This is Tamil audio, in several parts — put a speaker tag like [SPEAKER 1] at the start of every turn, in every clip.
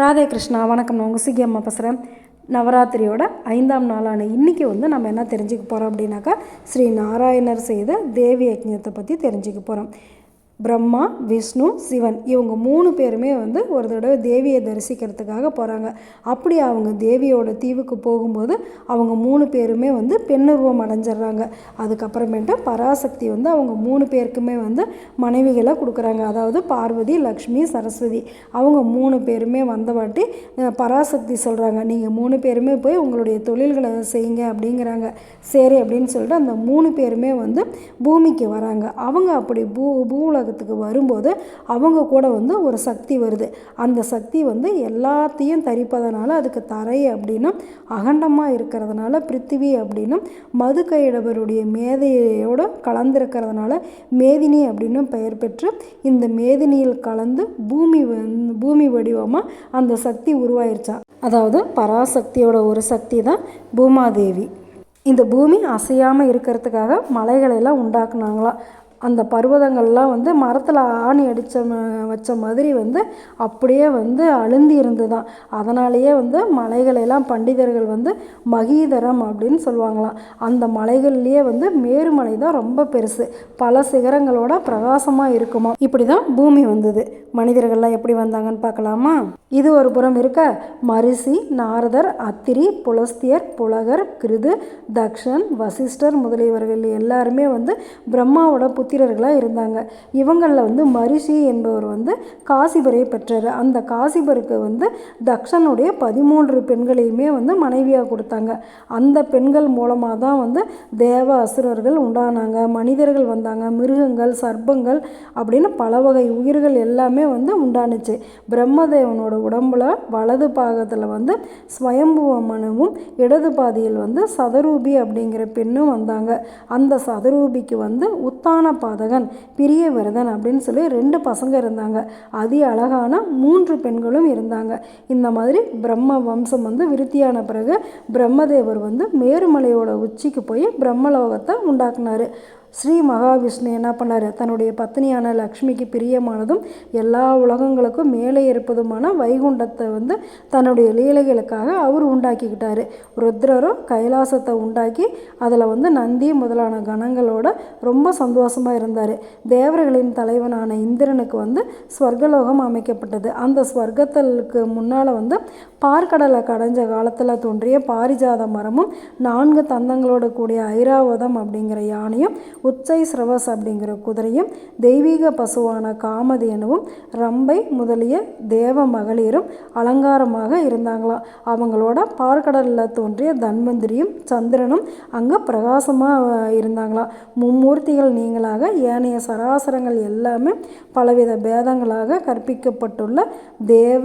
[SPEAKER 1] ராதே கிருஷ்ணா வணக்கம். நான் உங்கள் சிகி அம்மா பேசுகிறேன் நவராத்திரியோட ஐந்தாம் நாளான இன்றைக்கி வந்து நம்ம என்ன தெரிஞ்சுக்க போகிறோம் அப்படின்னாக்கா ஸ்ரீ நாராயணர் செய்த தேவி யஜ்ஞத்தை பற்றி தெரிஞ்சுக்க போகிறோம் பிரம்மா விஷ்ணு சிவன் இவங்க மூணு பேருமே வந்து ஒரு தடவை தேவியை தரிசிக்கிறதுக்காக போகிறாங்க அப்படி அவங்க தேவியோட தீவுக்கு போகும்போது அவங்க மூணு பேருமே வந்து பெண்ணுருவம் அடைஞ்சிடுறாங்க. அதுக்கப்புறமேட்டு பராசக்தி வந்து அவங்க மூணு பேருக்குமே வந்து மனைவிகளை கொடுக்குறாங்க. அதாவது பார்வதி லக்ஷ்மி சரஸ்வதி. அவங்க மூணு பேருமே வந்தவாட்டி பராசக்தி சொல்கிறாங்க நீங்கள் மூணு பேருமே போய் உங்களுடைய தொழில்களை செய்யுங்க அப்படிங்கிறாங்க. சரி அப்படின்னு சொல்லிட்டு அந்த மூணு பேருமே வந்து பூமிக்கு வராங்க. அவங்க அப்படி பூ உலகத்துக்கு வரும்போது அவங்க கூட வந்து ஒரு சக்தி வருது. அந்த சக்தி வந்து எல்லாத்தையும் தரிப்பதனால அதுக்கு தரை அப்படின்னும் அகண்டமாக இருக்கிறதுனால பிருத்திவி அப்படின்னும் மதுக்கையிடவருடைய மேதையோடு கலந்திருக்கிறதுனால மேதினி அப்படின்னும் பெயர் பெற்று இந்த மேதினியில் கலந்து பூமி பூமி வடிவமாக அந்த சக்தி உருவாயிருச்சா? அதாவது பராசக்தியோட ஒரு சக்தி தான் பூமாதேவி. இந்த பூமி அசையாமல் இருக்கிறதுக்காக மலைகளை எல்லாம் உண்டாக்குனாங்களாம் அந்த பர்வதங்கள்லாம் வந்து மரத்தில் ஆணி அடித்த வச்ச மாதிரி வந்து அப்படியே வந்து அழுந்தி இருந்ததுதான். அதனாலேயே வந்து மலைகளெல்லாம் பண்டிதர்கள் வந்து மகீதரம் அப்படின்னு சொல்லுவாங்களாம். அந்த மலைகள்லேயே வந்து மேருமலை தான் ரொம்ப பெருசு. பல சிகரங்களோட பிரகாசமாக இருக்குமா இப்படி தான் பூமி வந்தது. மனிதர்கள்லாம் எப்படி வந்தாங்கன்னு பார்க்கலாமா? இது ஒரு புறம் இருக்க மரிசி நாரதர் அத்திரி புலஸ்தியர் புலகர் கிருது தக்ஷன் வசிஷ்டர் முதலியவர்கள் எல்லாருமே வந்து பிரம்மாவோட புத்திரர்களாக இருந்தாங்க. இவங்களில் வந்து மரிஷி என்பவர் வந்து காசிபரை பெற்றார். அந்த காசிபருக்கு வந்து தக்ஷனுடைய பதிமூன்று பெண்களையுமே வந்து மனைவியாக கொடுத்தாங்க. அந்த பெண்கள் மூலமாக தான் வந்து தேவ அசுரர்கள் உண்டானாங்க. மனிதர்கள் வந்தாங்க. மிருகங்கள் சர்ப்பங்கள் அப்படின்னு பல வகை உயிர்கள் எல்லாமே வந்து உண்டானுச்சு. பிரம்மதேவனோட உடம்புல வலது பாகத்தில் வந்து ஸ்வயம்புவ மனுவும் இடது பாதியில் வந்து சதரூபி அப்படிங்கிற பெண்ணும் வந்தாங்க. அந்த சதரூபிக்கு வந்து உத்தான பாதகன் பிரியவிரதன் அப்படின்னு சொல்லி ரெண்டு பசங்க இருந்தாங்க. அதி அழகான மூன்று பெண்களும் இருந்தாங்க. இந்த மாதிரி பிரம்ம வம்சம் வந்து விருத்தியான பிறகு பிரம்மதேவர் வந்து மேருமலையோட உச்சிக்கு போய் பிரம்மலோகத்தை உண்டாக்குனாரு. ஸ்ரீ மகாவிஷ்ணு என்ன பண்ணார்? தன்னுடைய பத்னியான லக்ஷ்மிக்கு பிரியமானதும் எல்லா உலகங்களுக்கும் மேலே இருப்பதுமான வைகுண்டத்தை வந்து தன்னுடைய லீலைகளுக்காக அவர் உண்டாக்கிக்கிட்டார். ருத்ரரும் கைலாசத்தை உண்டாக்கி அதில் வந்து நந்தி முதலான கணங்களோட ரொம்ப சந்தோஷமாக இருந்தார். தேவர்களின் தலைவனான இந்திரனுக்கு வந்து ஸ்வர்கலோகம் அமைக்கப்பட்டது. அந்த ஸ்வர்க்கத்தலுக்கு முன்னால் வந்து பார்க்கடலை கடைஞ்ச காலத்தில் தோன்றிய பாரிஜாத மரமும் நான்கு தந்தங்களோட கூடிய ஐராவதம் அப்படிங்கிற யானையும் உச்சை ஸ்ரவஸ் அப்படிங்கிற குதிரையும் தெய்வீக பசுவான காமதேனுவும் ரம்பை முதலிய தேவ மகளிரும் அலங்காரமாக இருந்தாங்களாம் அவங்களோட பார்க்கடலில் தோன்றிய தன்வந்திரியும் சந்திரனும் அங்கே பிரகாசமாக இருந்தாங்களாம் மும்மூர்த்திகள் நீங்களாக ஏனைய சராசரங்கள் எல்லாமே பலவித பேதங்களாக கற்பிக்கப்பட்டுள்ள தேவ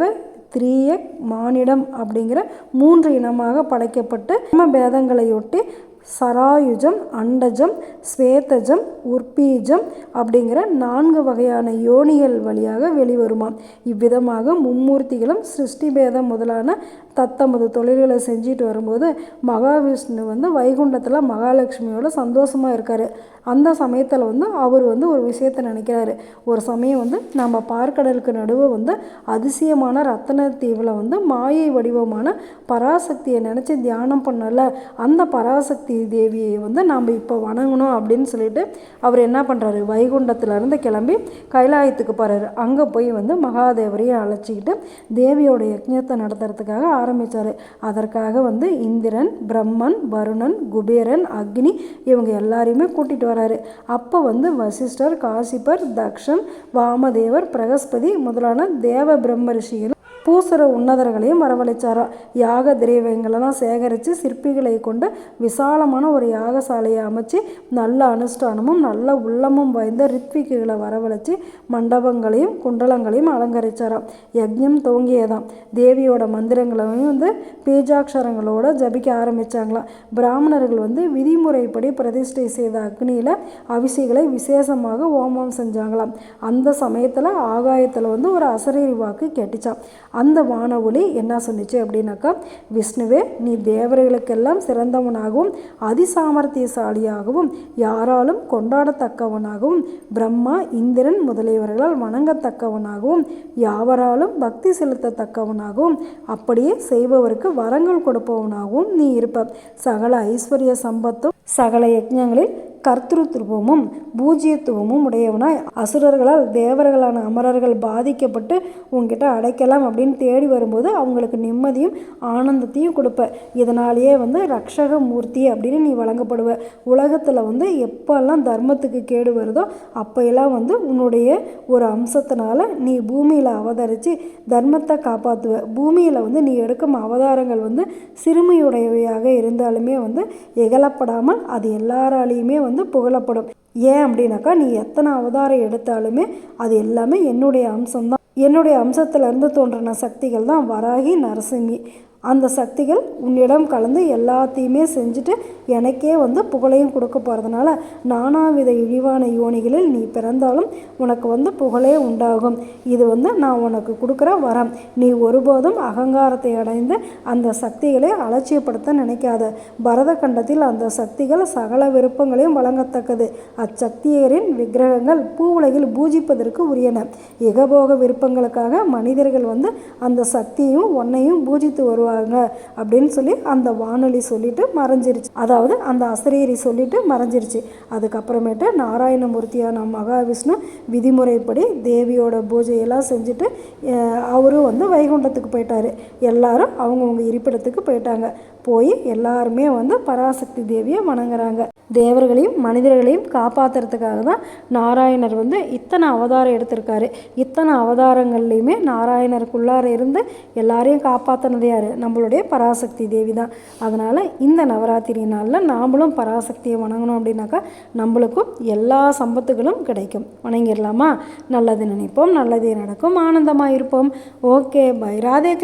[SPEAKER 1] திரிய மானிடம் அப்படிங்கிற மூன்று இனமாக படைக்கப்பட்டு நம்ம பேதங்களையொட்டி சராயுஜம் அண்டஜம் ஸ்வேதஜம் உற்பீஜம் அப்படிங்கிற நான்கு வகையான யோனிகள் வழியாக வெளிவருமாம் இவ்விதமாக மும்மூர்த்திகளும் சிருஷ்டி பேதம் முதலான தத்தமது தொழில்களை செஞ்சுட்டு வரும்போது மகாவிஷ்ணு வந்து வைகுண்டத்தில் மகாலட்சுமியோட சந்தோஷமாக இருக்கார். அந்த சமயத்தில் வந்து அவர் வந்து ஒரு விஷயத்தை நினைக்கிறாரு. ஒரு சமயம் வந்து நம்ம பார்க்கடலுக்கு நடுவே வந்து அதிசயமான ரத்தன தீவில் வந்து மாயை வடிவமான பராசக்தியை நினச்சி தியானம் பண்ணல. அந்த பராசக்தி தேவியை வந்து நாம் இப்போ வணங்கணும் அப்படின்னு சொல்லிட்டு அவர் என்ன பண்ணுறாரு வைகுண்டத்துலேருந்து கிளம்பி கைலாயத்துக்கு போகிறாரு அங்கே போய் வந்து மகாதேவரையும் அழைச்சிக்கிட்டு தேவியோட யஜ்ஞத்தை நடத்துறதுக்காக ஆரம்பித்தார் அதற்காக வந்து இந்திரன் பிரம்மன் வருணன் குபேரன் அக்னி இவங்க எல்லாரையுமே கூட்டிகிட்டு வர வராரு அப்போ வந்து வசிஷ்டர் காசிபர் தக்ஷன் வாமதேவர் பிரகஸ்பதி முதலான தேவ பிரம்ம ரிஷிகள் பூசுகிற உன்னதர்களையும் வரவழைச்சாராம் யாக திரைவங்களெல்லாம் சேகரித்து சிற்பிகளை கொண்டு விசாலமான ஒரு யாகசாலையை அமைச்சு நல்ல அனுஷ்டானமும் நல்ல உள்ளமும் வாய்ந்த ரித்விக்குகளை வரவழைச்சு மண்டபங்களையும் குண்டலங்களையும் அலங்கரிச்சாராம் யஜ்யம் துவங்கியதாம். தேவியோட மந்திரங்களையும் வந்து பீஜாட்சரங்களோட ஜபிக்க ஆரம்பித்தாங்களாம் பிராமணர்கள் வந்து விதிமுறைப்படி பிரதிஷ்டை செய்த அக்னியில் அபிஷேகளை விசேஷமாக ஹோமம் செஞ்சாங்களாம். அந்த சமயத்தில் ஆகாயத்தில் வந்து ஒரு அசரீரி வாக்கு கேட்டுச்சான் அந்த வான ஒளி என்ன சொன்னிச்சு அப்படின்னாக்கா விஷ்ணுவே நீ தேவர்களுக்கெல்லாம் சிறந்தவனாகவும் அதிசாமர்த்தியசாலியாகவும் யாராலும் கொண்டாடத்தக்கவனாகவும் பிரம்மா இந்திரன் முதலியவர்களால் வணங்கத்தக்கவனாகவும் யாவராலும் பக்தி செலுத்தத்தக்கவனாகவும் அப்படியே செய்பவருக்கு வரங்கள் கொடுப்பவனாகவும் நீ இருப்ப. சகல ஐஸ்வர்ய சம்பத்தும் சகல யஜ்ஞங்களில் கர்த்திருத்துவமும் பூஜ்யத்துவமும் உடையவனாய் அசுரர்களால் தேவர்களான அமரர்கள் பாதிக்கப்பட்டு உங்ககிட்ட அடைக்கலாம் அப்படின்னு தேடி வரும்போது அவங்களுக்கு நிம்மதியும் ஆனந்தத்தையும் கொடுப்ப. இதனாலேயே வந்து ரக்ஷக மூர்த்தி அப்படின்னு நீ வழங்கப்படுவ. உலகத்தில் வந்து எப்போல்லாம் தர்மத்துக்கு கேடு வருதோ அப்போயெல்லாம் வந்து உன்னுடைய ஒரு அம்சத்தினால நீ பூமியில் அவதரித்து தர்மத்தை காப்பாற்றுவ பூமியில் வந்து நீ எடுக்கும் அவதாரங்கள் வந்து சிறுமையுடையவையாக இருந்தாலுமே வந்து எகலப்படாமல் அது எல்லாராலையுமே வந்து புகழப்படும். ஏன் அப்படின்னாக்கா நீ எத்தனை அவதாரம் எடுத்தாலுமே அது எல்லாமே என்னுடைய அம்சம்தான். என்னுடைய அம்சத்திலேருந்து தோன்றின சக்திகள் தான் வராகி நரசிம்மி. அந்த சக்திகள் உன்னிடம் கலந்து எல்லாத்தையுமே செஞ்சுட்டு எனக்கே வந்து புகழையும் கொடுக்க போகிறதுனால நானாவித இழிவான யோனிகளில் நீ பிறந்தாலும் உனக்கு வந்து புகழே உண்டாகும். இது வந்து நான் உனக்கு கொடுக்குற வரம். நீ ஒருபோதும் அகங்காரத்தை அடைந்து அந்த சக்திகளை அலட்சியப்படுத்த நினைக்காத. பரத கண்டத்தில் அந்த சக்திகள் சகல விருப்பங்களையும் வழங்கத்தக்கது. அச்சக்தியரின் விக்கிரகங்கள் பூவுலகில் பூஜிப்பதற்கு உரியன. இகபோக விருப்பங்களுக்காக மனிதர்கள் வந்து அந்த சக்தியும் உன்னையும் பூஜித்து வருவார் வருவாங்க அப்படின்னு சொல்லி அந்த வானொலி சொல்லிட்டு மறைஞ்சிருச்சு. அதாவது அந்த அசரீரி சொல்லிட்டு மறைஞ்சிருச்சு. அதுக்கப்புறமேட்டு நாராயணமூர்த்தியான மகாவிஷ்ணு விதிமுறைப்படி தேவியோட பூஜையெல்லாம் செஞ்சுட்டு அவரும் வந்து வைகுண்டத்துக்கு போயிட்டாரு. எல்லாரும் அவங்கவுங்க இருப்பிடத்துக்கு போயிட்டாங்க. போய் எல்லாருமே வந்து பராசக்தி தேவியை வணங்குறாங்க. தேவர்களையும் மனிதர்களையும் காப்பாற்றுறதுக்காக தான் நாராயணர் வந்து இத்தனை அவதாரம் எடுத்திருக்காரு. இத்தனை அவதாரங்கள்லையுமே நாராயணருக்குள்ளார இருந்து எல்லாரையும் காப்பாற்றினது யார்? நம்மளுடைய பராசக்தி தேவி தான். அதனால் இந்த நவராத்திரி நாளில் நாமளும் பராசக்தியை வணங்கணும் அப்படின்னாக்கா நம்மளுக்கும் எல்லா சம்பத்துகளும் கிடைக்கும். வணங்கிடலாமா நல்லது நினைப்போம். நல்லதே நடக்கும். ஆனந்தமாக இருப்போம் ஓகே. பை. ராதே கிருஷ்ண.